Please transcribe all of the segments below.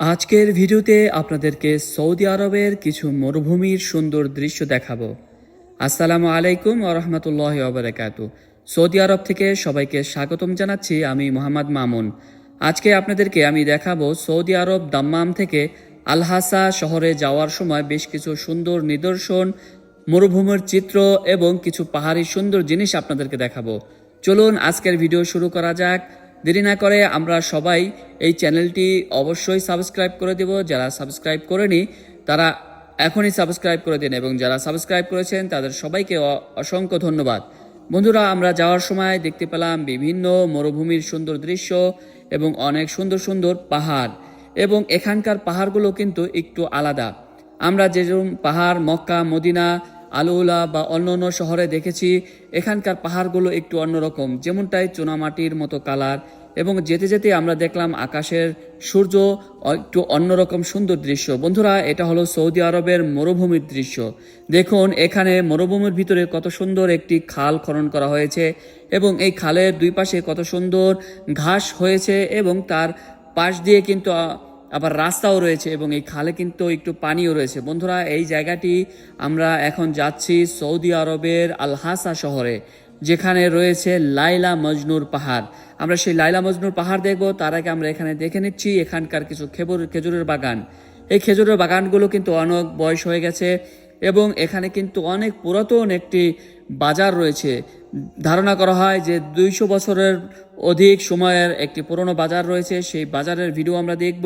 আজকের ভিডিওতে আপনাদেরকে সৌদি আরবের কিছু মরুভূমির সুন্দর দৃশ্য দেখাবো। আসসালামু আলাইকুম ওরহমতুল্লাহ ওবরাকাতু সৌদি আরব থেকে সবাইকে স্বাগতম জানাচ্ছি আমি মোহাম্মদ মামুন। আজকে আপনাদেরকে আমি দেখাবো সৌদি আরব দাম্মাম থেকে আলহাসা শহরে যাওয়ার সময় বেশ কিছু সুন্দর নিদর্শন, মরুভূমির চিত্র এবং কিছু পাহাড়ি সুন্দর জিনিস আপনাদেরকে দেখাবো। চলুন আজকের ভিডিও শুরু করা যাক। দেরি না করে আমরা সবাই এই চ্যানেলটি অবশ্যই সাবস্ক্রাইব করে দেব। যারা সাবস্ক্রাইব করেনি, তারা এখনই সাবস্ক্রাইব করে দিন এবং যারা সাবস্ক্রাইব করেছেন, তাদের সবাইকে অসংখ্য ধন্যবাদ। বন্ধুরা, আমরা যাওয়ার সময় দেখতে পেলাম বিভিন্ন মরুভূমির সুন্দর দৃশ্য এবং অনেক সুন্দর সুন্দর পাহাড় এবং এখানকার পাহাড়গুলো কিন্তু একটু আলাদা। আমরা যেরকম পাহাড়, মক্কা, মদিনা আলুলা বা অন্য অন্য শহরে দেখেছি, এখানকার পাহাড়গুলো একটু অন্যরকম, যেমনটাই চুনামাটির মতো কালার। এবং যেতে যেতে আমরা দেখলাম আকাশের সূর্য একটু অন্যরকম সুন্দর দৃশ্য। বন্ধুরা, এটা হলো সৌদি আরবের মরুভূমির দৃশ্য। দেখুন, এখানে মরুভূমির ভিতরে কত সুন্দর একটি খাল খনন করা হয়েছে এবং এই খালের দুই পাশে কত সুন্দর ঘাস হয়েছে এবং তার পাশ দিয়ে কিন্তু আবার রাস্তাও রয়েছে এবং এই খালে কিন্তু একটু পানিও রয়েছে। বন্ধুরা, এই জায়গাটি আমরা এখন যাচ্ছি সৌদি আরবের আলহাসা শহরে, যেখানে রয়েছে লাইলা মজনুর পাহাড়। আমরা সেই লাইলা মজনুর পাহাড় দেখব, তার আগে আমরা এখানে দেখে নিচ্ছি এখানকার কিছু খেবুর, খেজুরের বাগান। এই খেজুরের বাগানগুলো কিন্তু অনেক বয়স হয়ে গেছে এবং এখানে কিন্তু অনেক পুরাতন একটি বাজার রয়েছে। ধারণা করা হয় যে দুইশো বছরের অধিক সময়ের একটি পুরনো বাজার রয়েছে। সেই বাজারের ভিডিও আমরা দেখব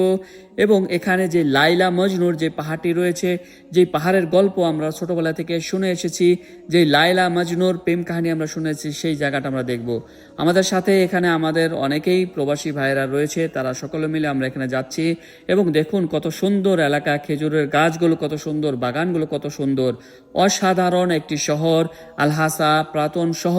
এবং এখানে যে লাইলা মজনুর যে পাহাড়টি রয়েছে যে পাহাড়ের গল্প আমরা ছোটবেলা থেকে শুনে এসেছি যে লাইলা মজনুর প্রেম কাহিনী আমরা শুনেছি, সেই জায়গাটা আমরা দেখব। আমাদের সাথে এখানে আমাদের অনেকেই প্রবাসী ভাইয়েরা রয়েছে, তারা সকলে মিলে আমরা এখানে যাচ্ছি এবং দেখুন কত সুন্দর এলাকা, খেজুরের গাছগুলো কত সুন্দর, বাগানগুলো কত সুন্দর। অসাধারণ একটি শহর, আলহাসা, প্রাতন শহর।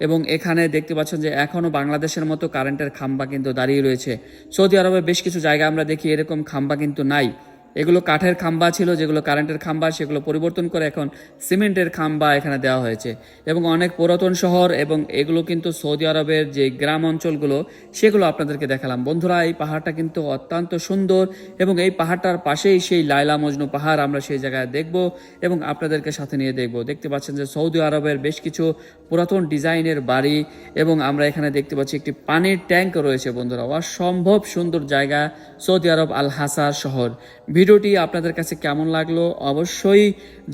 এবং এখানে দেখতে পাচ্ছেন যে এখনও বাংলাদেশের মতো কারেন্টের খাম্বা কিন্তু দাঁড়িয়ে রয়েছে। সৌদি আরবে বেশ কিছু জায়গা আমরা দেখি এরকম খাম্বা কিন্তু নাই। এগুলো কাঠের খাম্বা ছিল, যেগুলো কারেন্টের খাম্বা, সেগুলো পরিবর্তন করে এখন সিমেন্টের খাম্বা এখানে দেওয়া হয়েছে। এবং অনেক পুরাতন শহর এবং এগুলো কিন্তু সৌদি আরবের যে গ্রাম অঞ্চলগুলো, সেগুলো আপনাদেরকে দেখালাম। বন্ধুরা, এই পাহাড়টা কিন্তু অত্যন্ত সুন্দর এবং এই পাহাড়টার পাশেই সেই লাইলা মজনু পাহাড় আমরা সেই জায়গায় দেখব এবং আপনাদেরকে সাথে নিয়ে দেখব। দেখতে পাচ্ছেন যে সৌদি আরবের বেশ কিছু পুরাতন ডিজাইনের বাড়ি এবং আমরা এখানে দেখতে পাচ্ছি একটি পানির ট্যাঙ্ক রয়েছে বন্ধুরা। অসম্ভব সুন্দর জায়গা সৌদি আরব আল হাসার শহর। ভিডিওটি আপনাদের কাছে কেমন লাগল অবশ্যই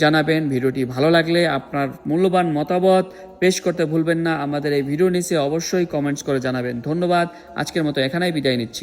জানাবেন। ভিডিওটি ভালো লাগলে আপনার মূল্যবান মতামত পেশ করতে ভুলবেন না। আমাদের এই ভিডিও নিচে অবশ্যই কমেন্টস করে জানাবেন। ধন্যবাদ। আজকের মতো এখানেই বিদায় নিচ্ছি।